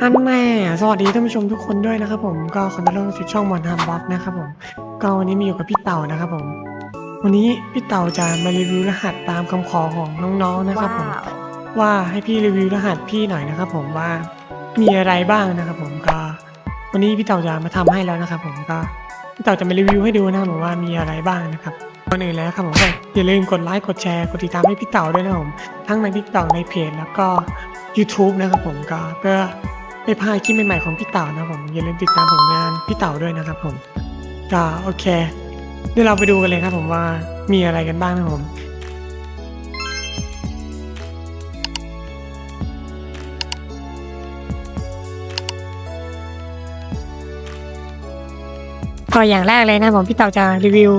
อันแน่สวัสดีท่านผู้ชมทุกคนด้วยนะครับผมก็ขอต้อนรับสู่ช่องมอนทามบัฟนะครับผมก็วันนี้มีอยู่กับพี่เต่านะครับผม วันนี้พี่เต่าจะมารีวิวรหัสตามคำขอของน้องๆนะครับผมว้าวว่าให้พี่รีวิวรหัสพี่หน่อยนะครับผมว่ามีอะไรบ้างนะครับผมก็ วันนี้พี่เต่าจะมาทำให้แล้วนะครับผมก็พี่เต่าจะมารีวิวให้ดูนะครับผมว่ามีอะไรบ้างนะครับก่อนอื่นแล้วครับผมก็อย่าลืมกดไลค์กดแชร์กดติดตามให้พี่เต่าด้วยนะครับผมทั้งในทิกตอกในเพจแล้วก็ YouTube นะครับผมก็เพื่อ ไม่พลาดคลิปใหม่ๆของพี่เต่านะผมอย่าลืมติดตามผลงานพี่เต่าด้วยนะครับผมก็โอเคเดี๋ยวเราไปดูกันเลยครับผมว่ามีอะไรกันบ้างนะผมก็อย่างแรกเลยนะผมพี่เต่าจะรีวิว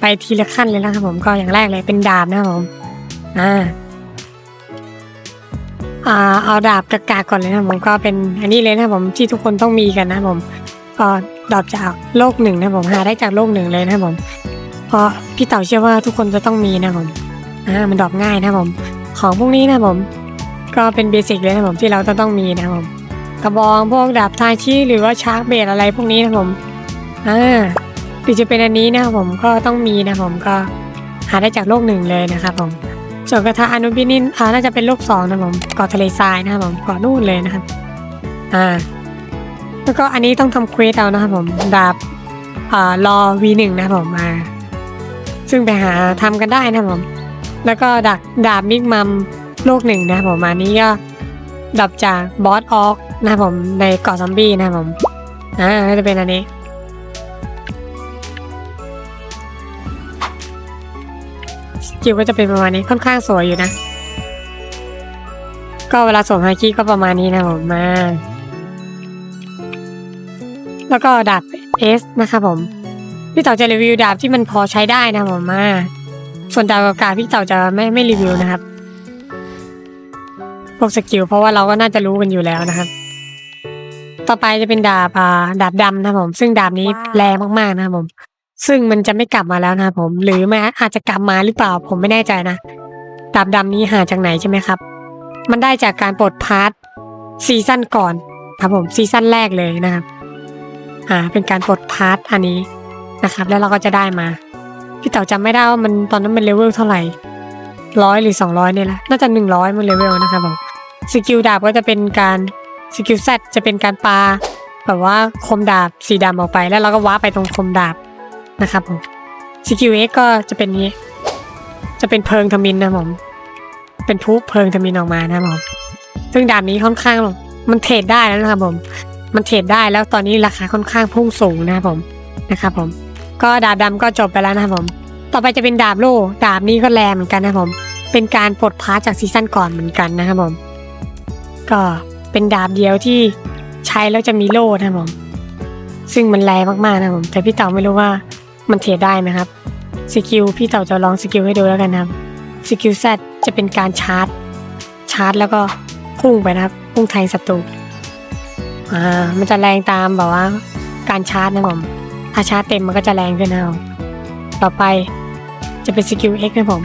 ไปทีละขั้นเลยนะครับผมก็อย่างแรกเลยเป็นดาบนะครับผมอ่า อ่าเอาดาบกากาก่อนเลยนะผมก็เป็นอันนี้เลยนะผมที่ทุกคนต้องมีกันนะผมก็ดาบจากโลกหนึ่งนะผมหาได้จากโลกหนึ่งเลยนะผมเพราะพี่เต่าเชื่อว่าทุกคนจะต้องมีนะผมอ่ามันดรอปง่ายนะผม ของพวกนี้นะผม ก็เป็นเบสิกเลยนะผมที่เราจะต้องมีนะผมกระบองพวกดาบทายชีหรือว่าชาร์กเบดอะไรพวกนี้นะผมอ่าหรือจะเป็นอันนี้นะผมก็ต้องมีนะผมก็หาได้จากโลกหนึ่งเลยนะครับผม ส่วนกระทะอนุบินินอ่าน่าจะเป็นโลกสองนะผมเกาะทะเลทรายนะครับผมเกาะนู่นเลยนะครับอ่าแล้วก็อันนี้ต้องทำเควสเอานะครับผมดาบอ่ารอ V1 นะครับผมมา ซึ่งไปหาทำกันได้นะครับผม แล้วก็ดักดาบมิกมัมโลกหนึ่งนะครับผมอันนี้ก็ดับจากบอสออกนะครับผมในเกาะซอมบี้นะครับผมอ่าก็จะเป็นอันนี้ สกิลก็จะเป็นประมาณนี้ค่อนข้างสวยอยู่นะ ก็เวลาสวมฮาคิก็ประมาณนี้นะผมมา แล้วก็ดาบเอสนะครับผม พี่เต่าจะรีวิวดาบที่มันพอใช้ได้นะผมมา ส่วนดาบกากพี่เต่าจะไม่ไม่รีวิวนะครับพวกสกิลเพราะว่าเราก็น่าจะรู้กันอยู่แล้วนะครับต่อไปจะเป็นดาบอ่าดาบดำนะผม ซึ่งดาบนี้แรงมากๆนะครับผม ซึ่งมันจะไม่กลับมาแล้วนะครับผม หรือมันอาจจะกลับมาหรือเปล่าผมไม่แน่ใจนะดาบดำนี้หาจากไหนใช่ไหมครับ มันได้จากการปลดพาร์ทซีซั่นก่อนครับผมซีซั่นแรกเลยนะครับอ่าเป็นการปลดพาร์ทอันนี้นะครับ แล้วเราก็จะได้มาพี่เต๋าจำไม่ได้ว่ามันตอนนั้นมันเลเวลเท่าไหร่ร้อยหรือสองร้อยเนี่ยแหละน่าจะหนึ่งร้อยมันเลเวลนะครับผมสกิลดาบก็จะเป็นการสกิลแซจะเป็นการปาแบบว่าคมดาบสีดำออกไปแล้วเราก็ว้าไปตรงคมดาบ นะครับผมสกิลเอ็กก็จะเป็นนี้ จะเป็นเพิงทมินนะผม เป็นพุเพิงทมินออกมานะครับผมซึ่งดาบนี้ค่อนข้างมันเทรดได้แล้วนะครับผม มันเทรดได้แล้วตอนนี้ราคาค่อนข้างพุ่งสูงนะครับผมนะครับผม ก็ดาบดำก็จบไปแล้วนะครับผม ต่อไปจะเป็นดาบโล่ดาบนี้ก็แรงเหมือนกันนะครับผม เป็นการปลดพาร์จากซีซั่นก่อนเหมือนกันนะครับผม ก็เป็นดาบเดียวที่ใช้แล้วจะมีโล่นะครับผม ซึ่งมันแรงมากๆนะครับผม แต่พี่เต่าไม่รู้ว่า มันเทรดได้ไหมครับสกิลพี่เต่าจะลองสกิลให้ดูแล้วกันนะครับสกิลแซจะเป็นการชาร์จ ชาร์จแล้วก็พุ่งไปนะครับ พุ่งแทงศัตรูอ่ามันจะแรงตามแบบว่า การชาร์จนะครับผมถ้าชาร์จเต็มมันก็จะแรงขึ้นนะครับต่อไปจะเป็นสกิล X นะครับผม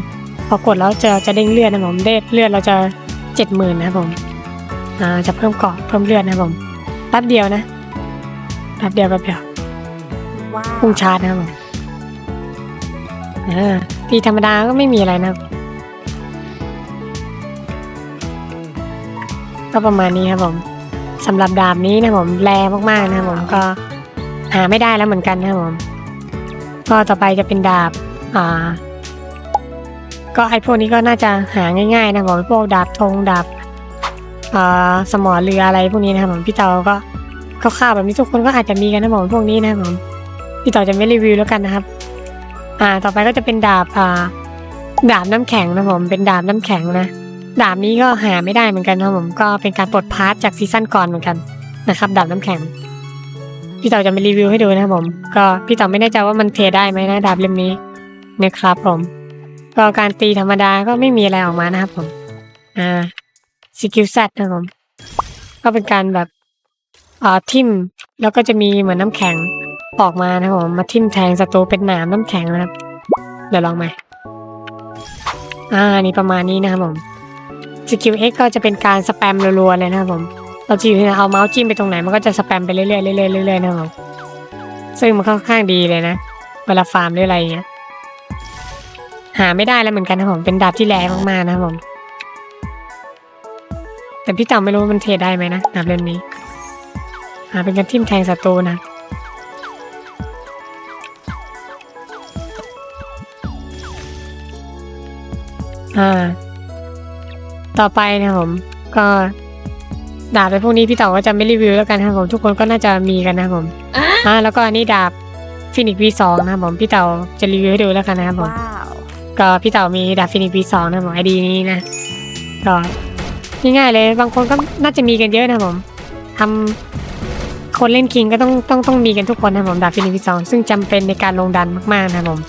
พอกดแล้วจะจะเด้งเลือดนะครับผมเลือดเลือดเราจะเจ็ดหมื่นนะครับผมอ่าจะเพิ่มเกาะเพิ่มเลือดนะครับผมแป๊บเดียวนะแป๊บเดียวแป๊บเดียวว้าวพุ่งชาร์จนะครับผม อ่าตีธรรมดาก็ไม่มีอะไรนะครับ ก็ประมาณนี้ครับผมสำหรับดาบนี้นะครับผมแรงมากๆนะครับผมก็หาไม่ได้แล้วเหมือนกันนะครับผม ก็ต่อไปจะเป็นดาบอ่า ก็ไอพวกนี้ก็น่าจะหาง่ายๆนะครับผมพวกดาบธงดาบอ่าสมอเรืออะไรพวกนี้นะครับผมพี่เตาก็คร่าวๆแบบนี้ทุกคนก็อาจจะมีกันนะครับผมพวกนี้นะครับผมพี่ต่อจะไม่รีวิวแล้วกันนะครับ อ่า ต่อไปก็จะเป็นดาบอ่าดาบน้ำแข็งนะผมเป็นดาบน้ำแข็งนะดาบนี้ก็หาไม่ได้เหมือนกันนะครับผมก็เป็นการปลดพาร์ทจากซีซั่นก่อนเหมือนกันนะครับดาบน้ำแข็ง พี่ต่อจะมารีวิวให้ดูนะครับผม ก็พี่ต่อไม่แน่ใจว่ามันเทได้ไหมนะดาบเล่มนี้นะครับผม ก็การตีธรรมดาก็ไม่มีอะไรออกมานะครับผม อ่าสกิลแซดนะครับผม ก็เป็นการแบบอ่าทิมแล้วก็จะมีเหมือนน้ำแข็ง ออกมานะผมมาทิ่มแทงศัตรูเป็นหนามน้ำแข็งนะครับ เดี๋ยวลองไหมอ่านี่ประมาณนี้นะครับผมสกิล X ก็จะเป็นการสแปมรัวๆเลยนะครับผมเราจะอยู่ที่ไหนเอาเมาส์จิ้มไปตรงไหนมันก็จะสแปมไปเรื่อยๆเรื่อยๆเรื่อยๆนะครับผมซึ่งมันค่อนข้างดีเลยนะเวลาฟาร์มหรืออะไรอย่างเงี้ยหาไม่ได้แล้วเหมือนกันนะผมเป็นดาบที่แรงมากๆนะครับผม แต่พี่เต่าไม่รู้ว่ามันเทดได้ไหมนะดาบเล่มนี้หาเป็นการทิ่มแทงศัตรูนะ อ่า ต่อไปนะครับผม ก็ดาบในพวกนี้พี่เต๋อก็จะไม่รีวิวแล้วกันนะครับผม ทุกคนก็น่าจะมีกันนะครับผมอ่าแล้วก็อันนี้ดาบฟินิก V2 นะครับผมพี่เต๋อจะรีวิวให้ดูแล้วกันนะครับผม Wow. ก็พี่เต๋อมีดาบฟินิก V2 นะครับผมไอดีนี้นะก็ง่ายๆเลย บางคนก็น่าจะมีกันเยอะนะครับผมทำคนเล่นคิงก็ต้องต้องต้องมีกันทุกคนนะครับผมดาบฟินิก V2 ซึ่งจำเป็นในการลงดันมากๆนะครับผม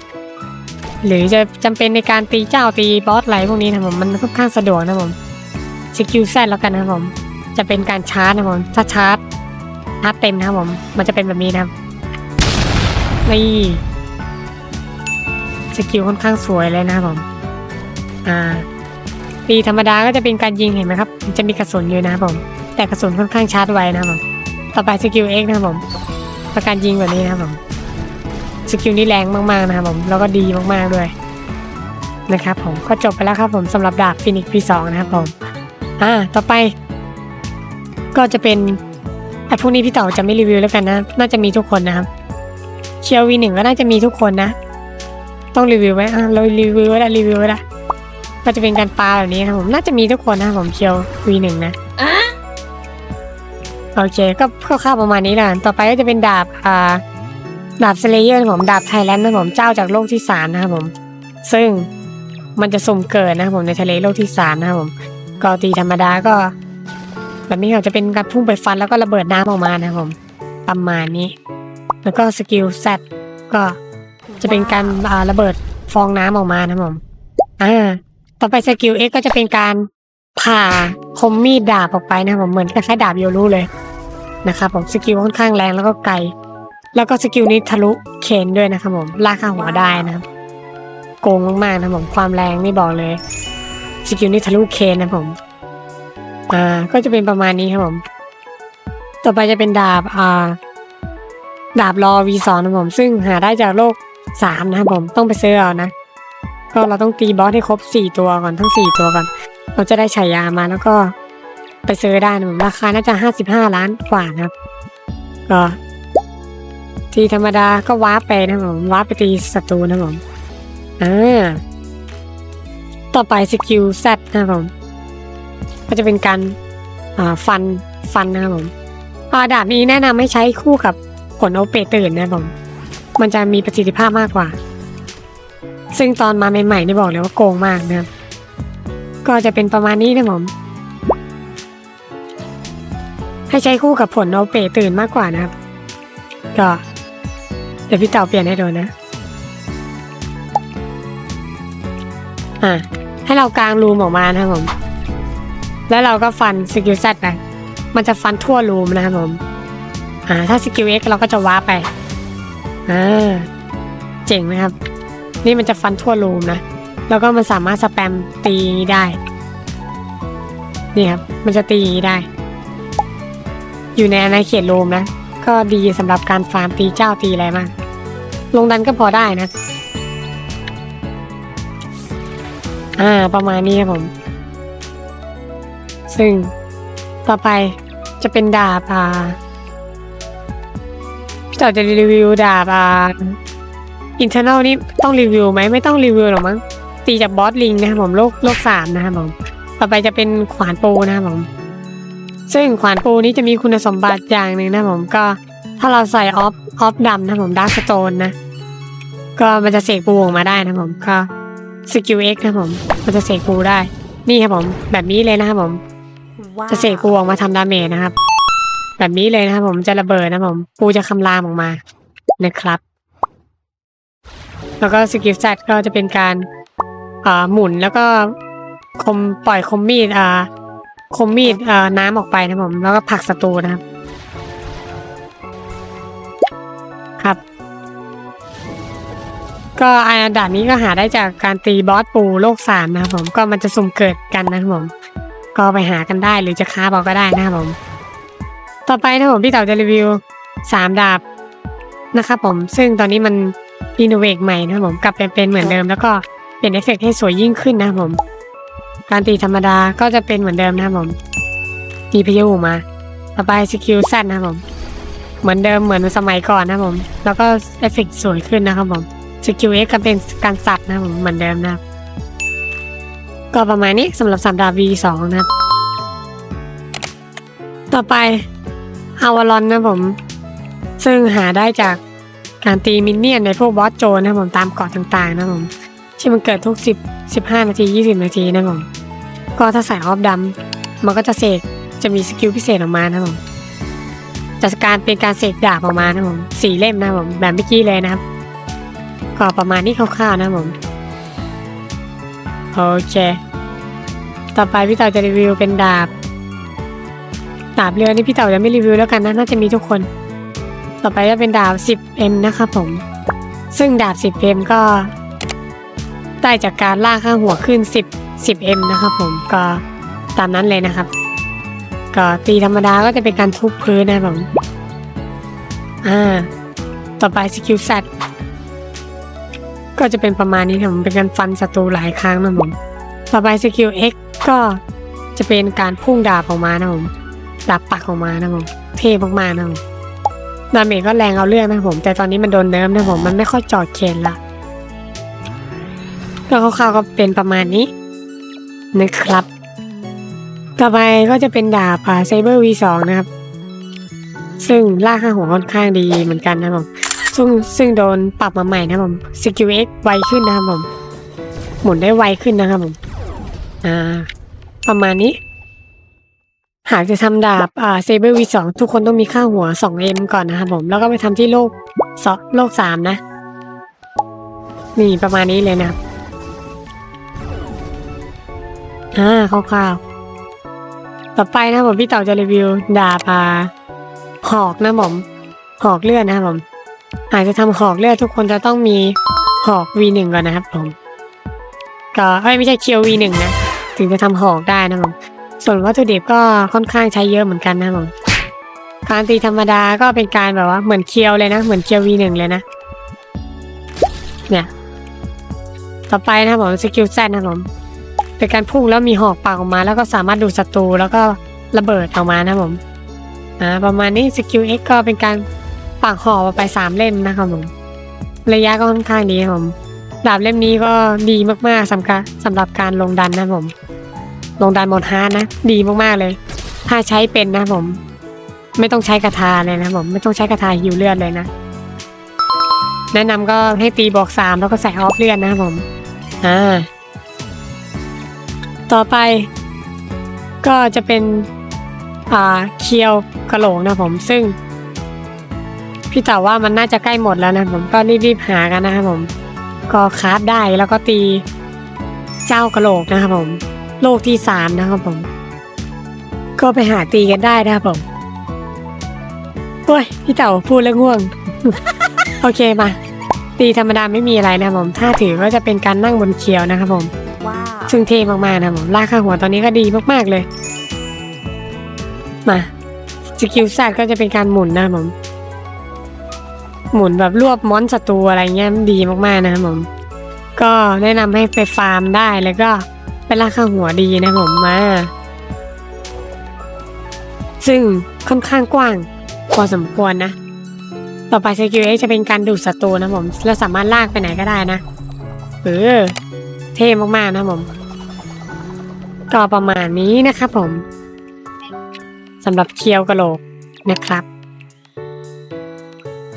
หรือจะจำเป็นในการตีเจ้าตีบอสอะไรพวกนี้นะผมมันค่อนข้างสะดวกนะผมสกิลแซดแล้วกันนะผม จะเป็นการชาร์จนะผมถ้าชาร์จชาร์จเต็มนะผม มันจะเป็นแบบนี้นะนี่สกิลค่อนข้างสวยเลยนะผม อ่าตีธรรมดาก็จะเป็นการยิงเห็นไหมครับ จะมีกระสุนอยู่นะผม แต่กระสุนค่อนข้างชาร์จไวนะผม ต่อไปสกิล X นะครับผม ประการยิงแบบนี้นะผม สกิลนี้แรงมากๆนะครับผมแล้วก็ดีมากๆด้วยนะครับผมก็จบไปแล้วครับผมสำหรับดาบฟินิก P2 นะครับผมอ่าต่อไป ก็จะเป็นไอ้พวกนี้พี่เต๋อจะไม่รีวิวแล้วกันนะ น่าจะมีทุกคนนะครับเชียววีหนึ่งก็น่าจะมีทุกคนนะ ต้องรีวิวไว้อ่าเรารีวิวไว้ละรีวิวไว้ละก็จะเป็นการปาแบบนี้นะครับผมน่าจะมีทุกคนนะครับผมเชียววีหนึ่งนะโอเค ก็คร่าวๆประมาณนี้แหละต่อไปก็จะเป็นดาบอ่า ดาบสเลเยอร์ผมดาบไทยแลนด์นะผมเจ้าจากโลกที่สามนะครับผม ซึ่งมันจะสุ่มเกิดนะครับผมในทะเลโลกที่สามนะครับผมก็ตีธรรมดาก็แบบนี้เขาจะเป็นการพุ่งไปฟันแล้วก็ระเบิดน้ำออกมานะครับผมประมาณนี้ แล้วก็สกิลแซดก็จะเป็นการาระเบิดฟองน้ำออกมานะครับผมอ่าต่อไปสกิล X ก็จะเป็นการผ่าคมมีดดาบออกไปนะครับผมเหมือนคล้ายๆดาบโยรุเลยนะครับผมสกิลค่อนข้างแรงแล้วก็ไกล แล้วก็สกิลนี้ทะลุเคนด้วยนะครับผมลากข้างหัวได้นะครับ โกงมากๆนะผมความแรงนี่บอกเลยสกิลนี้ทะลุเคนนะผม อ่า ก็จะเป็นประมาณนี้ครับผม ต่อไปจะเป็นดาบ อ่า ดาบรอ V2 นะครับผม ซึ่งหาได้จากโลกสามนะครับผม ต้องไปซื้อเอานะ ก็เราต้องตีบอสให้ครบสี่ตัวก่อน ทั้งสี่ตัวก่อน เราจะได้ฉายามาแล้วก็ไปซื้อได้นะผม ราคาน่าจะห้าสิบห้าล้านกว่านะครับ ก็ ทีธรรมดาก็วาร์ปไปนะผมวาร์ปไปตีศัตรูนะผมอ่าต่อไปสกิลแซดนะผมก็จะเป็นการอ่าฟันฟันนะครับผมอาดาบนี้แนะนำให้ใช้คู่กับผลโอเปตื่นนะผมมันจะมีประสิทธิภาพมากกว่า ซึ่งตอนมาใหม่ๆนี่บอกเลยว่าโกงมากนะครับ ก็จะเป็นประมาณนี้นะผม ให้ใช้คู่กับผลโอเปตื่นมากกว่านะครับ ก็ เดี๋ยวพี่เต่าเปลี่ยนให้ดูนะ อะ ให้เรากางรูมออกมานะครับผม แล้วเราก็ฟันสกิลแซดไปมันจะฟันทั่วรูมนะครับผม อ่า ถ้าสกิลเอ็กเราก็จะว้าไป อ่า เจ๋งไหมครับ นี่มันจะฟันทั่วรูมนะ แล้วก็มันสามารถสแปมตีได้ นี่ครับ มันจะตีได้ อยู่ในอาณาเขตรูมนะ ก็ดีสำหรับการฟาร์มตีเจ้าตีอะไรมาก ลงดันก็พอได้นะ อ่า ประมาณนี้ครับผม ซึ่งต่อไปจะเป็นดาบอ่าพี่ต่อจะรีวิวดาบอ่าอินเทอร์เนลนี่ต้องรีวิวไหมไม่ต้องรีวิวหรอกมั้งตีจากบอสลิงนะครับผมโลกโลกสามนะครับผมต่อไปจะเป็นขวานปูนะครับผม ซึ่งขวานปูนี้จะมีคุณสมบัติอย่างหนึ่งนะครับผมก็ถ้าเราใส่ออฟ ออฟดำนะครับผมดาร์กสโตนนะ ก็มันจะเสกปูออกมาได้นะครับผมก็สกิลเอ็กนะครับผม มันจะเสกปูได้ นี่ครับผม แบบนี้เลยนะครับผม Wow. จะเสกปูออกมาทำดาเมจนะครับ แบบนี้เลยนะครับผมจะระเบิดนะครับผม ปูจะคำรามออกมานะครับ แล้วก็สกิลแซดก็จะเป็นการอ่าหมุนแล้วก็คมปล่อยคมมีดอ่าคมมีดอ่าน้ำออกไปนะครับผม แล้วก็ผลักศัตรูนะครับครับ ก็อาด่านนี้ก็หาได้จากการตีบอสปูโลกสามนะครับผมก็มันจะสุ่มเกิดกันนะครับผม ก็ไปหากันได้หรือจะค้าบอกก็ได้นะครับผม ต่อไปนะผมพี่เต่าจะรีวิวสามดาบนะครับผมซึ่งตอนนี้มันรีโนเวทใหม่นะครับผมกลับไปเป็นเหมือนเดิม แล้วก็เปลี่ยนเอฟเฟกต์ให้สวยยิ่งขึ้นนะครับผม การตีธรรมดาก็จะเป็นเหมือนเดิมนะครับผมตีพายุมา ต่อไปสกิลแซดนนะครับผม เหมือนเดิมเหมือนสมัยก่อนนะครับผม แล้วก็เอฟเฟกต์สวยขึ้นนะครับผม สกิลเอ็กก็เป็นการสัตว์นะผมเหมือนเดิมนะครับ ก็ประมาณนี้สำหรับสามดาบ V2 นะครับ ต่อไปอาวารอนนะผม ซึ่งหาได้จากการตีมินเนี่ยนในพวกบอสโจนะผมตามเกาะต่างๆ นะผมที่มันเกิดทุก 10 15 นาที 20 นาทีนะผม ก็ถ้าใส่ออฟดำมันก็จะเสกจะมีสกิลพิเศษออกมานะผมจากการเป็นการเสกดาบออกมานะผมสี่เล่มนะผมแบบเมื่อกี้เลยนะครับ ก็ประมาณนี้คร่าวๆนะผม โอเค ต่อไปพี่เต่าจะรีวิวเป็นดาบ ดาบเรือนี่พี่เต่าจะไม่รีวิวแล้วกันนะน่าจะมีทุกคน ต่อไปจะเป็นดาบ 10M นะครับผม ซึ่งดาบ 10M ก็ ได้จากการลากข้างหัวขึ้น 10 10M นะครับผมก็ตามนั้นเลยนะครับ ก็ตีธรรมดาก็จะเป็นการทุบพื้นนะครับผม อ่า ต่อไปสกิลแซ ก็จะเป็นประมาณนี้ครับผมเป็นการฟันศัตรูหลายครั้งนะผมต่อไปสกิล X ก็จะเป็นการพุ่งดาบออกมานะผมดาบปักออกมานะผมเท่มากๆนะผมดาเมจก็แรงเอาเรื่องนะผม แต่ตอนนี้มันโดนเนิร์ฟนะผมมันไม่ค่อยจอดเคนละก็คร่าวๆก็เป็นประมาณนี้นะครับ ต่อไปก็จะเป็นดาบอ่าไซเบอร์ V2 นะครับ ซึ่งลากข้างหัวค่อนข้างดีเหมือนกันนะผม ซึ่งซึ่งโดนปรับมาใหม่นะครับผมสกิล X ไวขึ้นนะครับผม หมุนได้ไวขึ้นนะครับผม อ่า ประมาณนี้ หากจะทำดาบอ่าเซเบอร์วีสองทุกคนต้องมีค่าหัว 2M ก่อนนะครับผม แล้วก็ไปทำที่โลกสองโลกสามนะ นี่ประมาณนี้เลยนะครับอ่าคร่าวๆต่อไปนะผมพี่เต่าจะรีวิวดาบอ่าหอกนะผมหอกเลือดนะครับผม หากจะทำหอกเลือดทุกคนจะต้องมีหอก V1 ก่อนนะครับผมก็ไม่ใช่เคียว V1 นะ ถึงจะทำหอกได้นะผมส่วนวัตถุดิบก็ค่อนข้างใช้เยอะเหมือนกันนะผมการตีธรรมดาก็เป็นการแบบว่าเหมือนเคียวเลยนะ เหมือนเคียว V1 เลยนะ เนี่ย ต่อไปนะครับผมสกิลแซนนะผมเป็นการพุ่งแล้วมีหอกปากออกมา แล้วก็สามารถดูศัตรูแล้วก็ระเบิดออกมานะผมอ่าประมาณนี้สกิล X ก็เป็นการ ปากหอกอไปสามเล่มนะครับผม ระยะก็ค่อนข้างดีครับผมดาบเล่มนี้ก็ดีมากๆสำหรับสำหรับการลงดันนะครับผม ลงดันหมดฮาร์ดนะ ดีมากๆเลย ถ้าใช้เป็นนะครับผม ไม่ต้องใช้กระทาเลยนะครับผม ไม่ต้องใช้กระทาหิวเลือดเลยนะ แนะนำก็ให้ตีบอกสามแล้วก็ใส่ออฟเลือดนะครับผม อ่า ต่อไป ก็จะเป็น อ่าเคียวกระโหลกนะครับผม ซึ่ง พี่เต๋าว่ามันน่าจะใกล้หมดแล้วนะผมก็รีบๆหากันนะครับผม ก็คราฟได้แล้วก็ตีเจ้ากระโหลกนะครับผม โลกที่สามนะครับผม ก็ไปหาตีกันได้นะครับผมโอ้ยพี่เต๋าพูดแล้วง่วง โอเคมา ตีธรรมดาไม่มีอะไรนะครับผมถ้าถือก็จะเป็นการนั่งบนเคียวนะครับผมว้าวซึ่งเท่มากๆนะครับผมลากข้างหัวตอนนี้ก็ดีมากๆเลย มาสกิลแซดก็จะเป็นการหมุนนะครับผม หมุนแบบรวบมอนศัตรูอะไรเงี้ยดีมากๆนะครับผม ก็แนะนำให้ไปฟาร์มได้แล้วก็ไปลากข้างหัวดีนะผมมาซึ่งค่อนข้างกว้างพอสมควรนะ ต่อไปสกิลเอจะเป็นการดูดศัตรูนะผมแล้วสามารถลากไปไหนก็ได้นะเออเท่มากๆนะผม ก็ประมาณนี้นะครับผมสำหรับเคียวกะโหลกนะครับ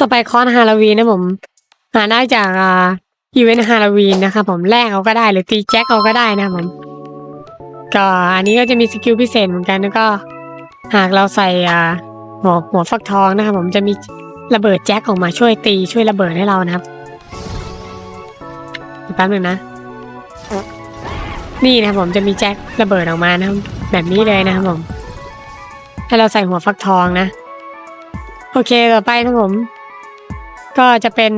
ต่อไปคอนฮาโลวีนนะผม หาได้จากอ่าอีเวนต์ฮาโลวีนนะครับผมแลกเอาก็ได้หรือตีแจ็คเอาก็ได้นะผมก็อันนี้ก็จะมีสกิลพิเศษเหมือนกันแล้วก็หากเราใส่อ่าหัวหัวฟักทองนะครับผมจะมีระเบิดแจ็คออกมาช่วยตีช่วยระเบิดให้เรานะครับแป๊บหนึงนะ นี่นะครับผมจะมีแจ็คระเบิดออกมานะครับแบบนี้เลยนะครับผม ให้เราใส่หัวฟักทองนะ โอเคต่อไปนะครับผม ก็จะเป็น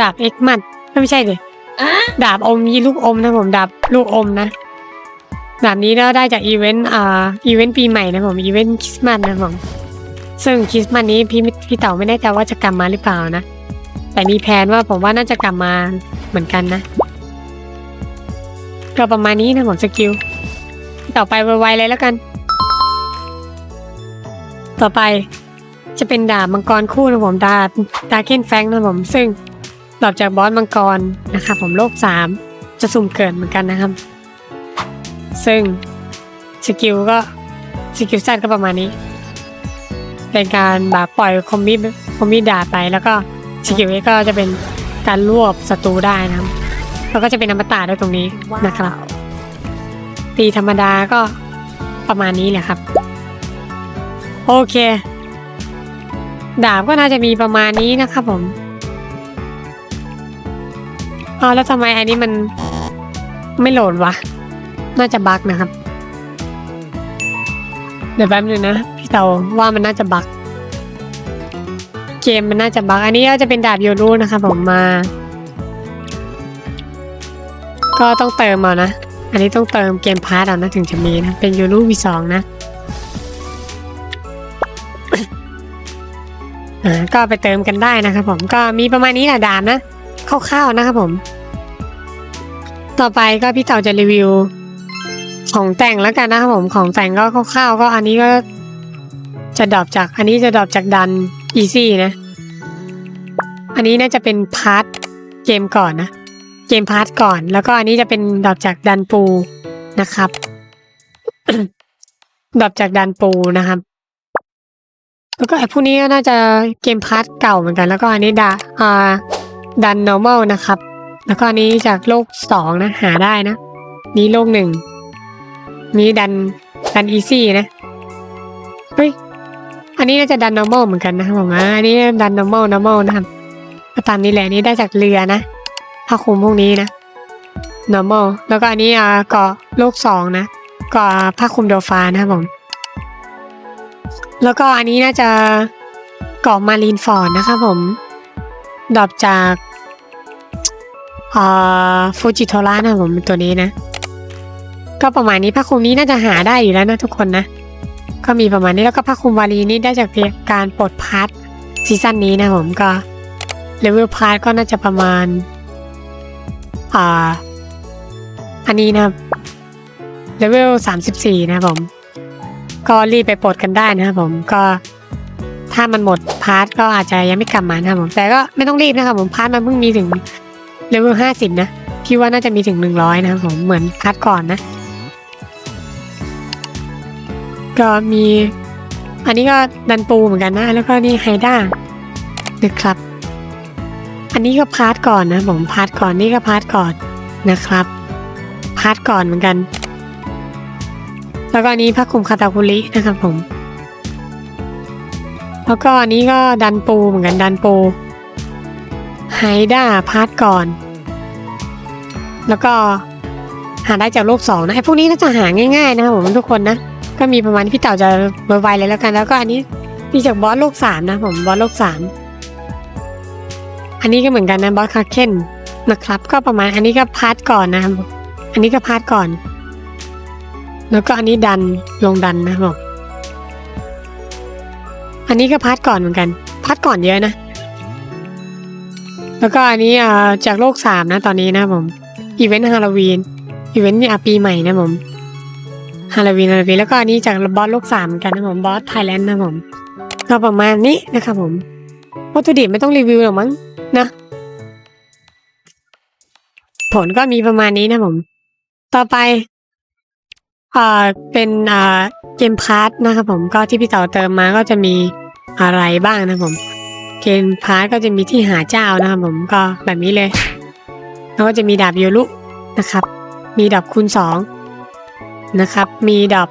ดาบเอ็กมัดไม่ใช่ดิดาบอมยีลูกอมนะครับผมดาบลูกอมนะแบบนี้เราได้จากอีเวนต์อ่าอีเวนต์ปีใหม่นะผมอีเวนต์คริสต์มาสนะผมซึ่งคริสต์มาสนี้พี่พี่เต๋าไม่แน่ใจว่าจะกลับมาหรือเปล่านะแต่มีแผนว่าผมว่าน่าจะกลับมาเหมือนกันนะก็ประมาณนี้นะผมสกิลต่อไปไวๆเลยแล้วกัน ต่อไป จะเป็นดาบมังกรคู่นะผมดาบดาเคนแฟงนะผมซึ่งดรอปจากบอสมังกรนะครับผมโลกสามจะสุ่มเกิดเหมือนกันนะครับ ซึ่งสกิลก็สกิลสั้นก็ประมาณนี้ เป็นการแบบปล่อยคอมมิคอมมิดาบไปแล้วก็สกิลนี้ก็จะเป็นการรวบศัตรูได้นะครับแล้วก็จะเป็นอมตะด้วยตรงนี้นะครับ ตีธรรมดาก็ประมาณนี้แหละครับ โอเค ดาบก็น่าจะมีประมาณนี้นะครับผมอ๋อแล้วทำไมอันนี้มันไม่โหลดวะ น่าจะบั๊กนะครับ เดี๋ยวแป๊บนึงนะพี่เตาว่ามันน่าจะบั๊กเกมมันน่าจะบั๊กอันนี้ก็จะเป็นดาบโยรูนะครับผมมา ก็ต้องเติมเอานะ อันนี้ต้องเติมเกมพาร์ตเอานะถึงจะมีนะ เป็นยูรูวีสองนะ อ่าก็ไปเติมกันได้นะครับผมก็มีประมาณนี้แหละดามนะคร่าวๆนะครับผม ต่อไปก็พี่เต่าจะรีวิว ของแต่งแล้วกันนะครับผมของแต่งก็คร่าวๆก็อันนี้ก็จะดรอปจาก อันนี้จะดรอปจากดันอีซี่นะ อันนี้น่าจะเป็นพาร์ทเกมก่อนนะ เกมพาร์ทก่อน แล้วก็อันนี้จะเป็นดรอปจากดันปูนะครับดรอปจากดันปูนะครับ แล้วก็ไอ้พวกนี้ก็น่าจะเกมพาร์ทเก่าเหมือนกัน แล้วก็อันนี้ดาอ่าดัน normal นะครับ แล้วก็อันนี้จากโลกสองนะหาได้นะ นี้โลกหนึ่งนี้ดันดัน easy นะ เฮ้ย อันนี้น่าจะดัน normal เหมือนกันนะครับผมอ่าอันนี้ดัน normal normal นะครับตามนี้แหละนี้ได้จากเรือนะผ้าคลุมพวกนี้นะ normal แล้วก็อันนี้อ่าเกาะโลกสองนะเกาะผ้าคลุมโดฟานะครับผม แล้วก็อันนี้น่าจะเกาะมารีนฟอร์ดนะครับผมดรอปจากฟูจิโทระนะผมตัวนี้นะ ก็ประมาณนี้ผ้าคลุมนี้น่าจะหาได้อยู่แล้วนะทุกคนนะ ก็มีประมาณนี้แล้วก็ผ้าคลุมวารีนี่ได้จากการปลดพาร์ทซีซั่นนี้นะผมก็เลเวลพาร์ทก็น่าจะประมาณอ่าอันนี้นะเลเวลสามสิบสี่นะผม ก็รีบไปปลดกันได้นะครับผมก็ถ้ามันหมดพาร์ทก็อาจจะยังไม่กลับมานะครับผมแต่ก็ไม่ต้องรีบนะครับผมพาร์ทมันเพิ่งมีถึงเลเวลห้าสิบนะพี่ว่าน่าจะมีถึงหนึ่งร้อยนะครับผมเหมือนพาร์ทก่อนนะ ก็มี อันนี้ก็ดันปูเหมือนกันนะ แล้วก็นี่ไฮด้านะครับ อันนี้ก็พาร์ทก่อนนะผมพาร์ทก่อนนี่ก็พาร์ทก่อนนะครับพาร์ทก่อนเหมือนกัน แล้วก็อันนี้ผ้าคลุมคาตาคุรินะครับผม แล้วก็อันนี้ก็ดันปูเหมือนกันดันปูไฮด้าพาร์ทก่อน แล้วก็หาได้จากโลกสองนะไอ้พวกนี้ก็จะหาง่ายๆนะครับผมทุกคนนะ ก็มีประมาณที่พี่เต่าจะเบอร์วเลยแล้วกัน แล้วก็อันนี้มีจากบอสโลกสามนะผมบอสโลกสามอันนี้ก็เหมือนกันนะบอสคาเคนนะครับ ก็ประมาณอันนี้ก็พาร์ทก่อนนะครับอันนี้ก็พาร์ทก่อน แล้วก็อันนี้ดันลงดันนะครับผมอันนี้ก็พาร์ทก่อนเหมือนกันพาร์ทก่อนเยอะนะ แล้วก็อันนี้จากโลกสามนะตอนนี้นะผมอีเวนต์ฮาโลวีนอีเวนต์นี่ปีใหม่นะผมฮาโลวีนฮาโลวีนแล้วก็อันนี้จากบอสโลกสามเหมือนกันนะผมบอสไทยแลนด์นะผมก็ประมาณนี้นะครับผมวัตถุดิบไม่ต้องรีวิวหรอกมั้งนะ ผลก็มีประมาณนี้นะผม ต่อไป อ่าเป็นอ่าเกมพาร์ทนะครับผมก็ที่พี่เต๋าเติมมาก็จะมีอะไรบ้างนะผมเกมพาร์ทก็จะมีที่หาเจ้านะครับผมก็แบบนี้เลย แล้วก็จะมีดาบโยรุนะครับ มีดาบคูณสองนะครับ มีดอก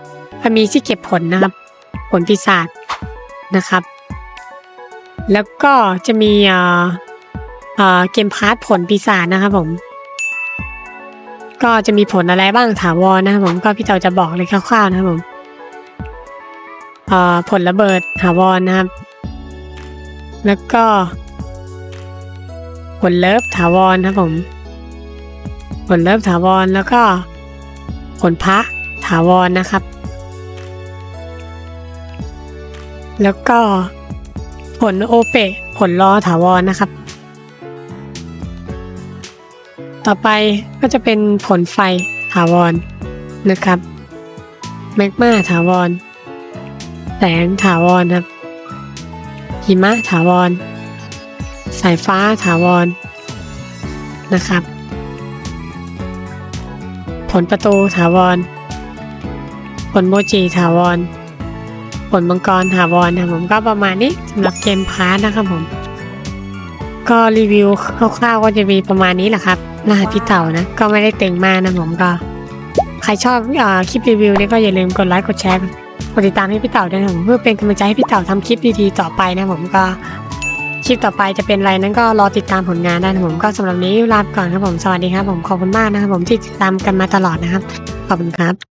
มีที่เก็บผลนะครับ ผลปีศาจนะครับ แล้วก็จะมีเอ่อเอ่อเกมพาร์ทผลปีศาจนะครับผม ก็จะมีผลอะไรบ้างถาวรนะครับผมก็พี่เต๋าจะบอกเลยคร่าวๆนะครับผมผลระเบิดถาวรนะครับ แล้วก็ ผลเลิฟถาวรนะครับผม ผลเลิฟถาวรแล้วก็ ผลพระถถาวรนะครับ แล้วก็ผลโอเปะผลรอถาวรนะครับ ต่อไปก็จะเป็นผลไฟถาวรนะครับแมกมาถาวร แสงถาวรครับหิมะถาวร สายฟ้าถาวรนะครับ ผลประตูถาวร ผลโมจิถาวร ผลมังกรถาวรนะผมก็ประมาณนี้สำหรับเกมพาร์ทนะครับผม ก็รีวิวคร่าวๆก็จะมีประมาณนี้แหละครับ รหัสพี่เต่านะ ก็ไม่ได้เต็งมากนะผมก็ ใครชอบอคลิปรีวิวนี่ก็อย่าลืมกดไลค์กดแชร์กดติดตามให้พี่เต่าด้วยนะผมเพื่อเป็นกำลังใจให้พี่เต่าทำคลิปดีๆต่อไปนะผมก็คลิปต่อไปจะเป็นอะไรนั้นก็รอติดตามผลงานได้นะผมก็สำหรับนี้ลาไปก่อนครับผมสวัสดีครับผมขอบคุณมากนะครับผมที่ติดตามกันมาตลอดนะครับขอบคุณครับ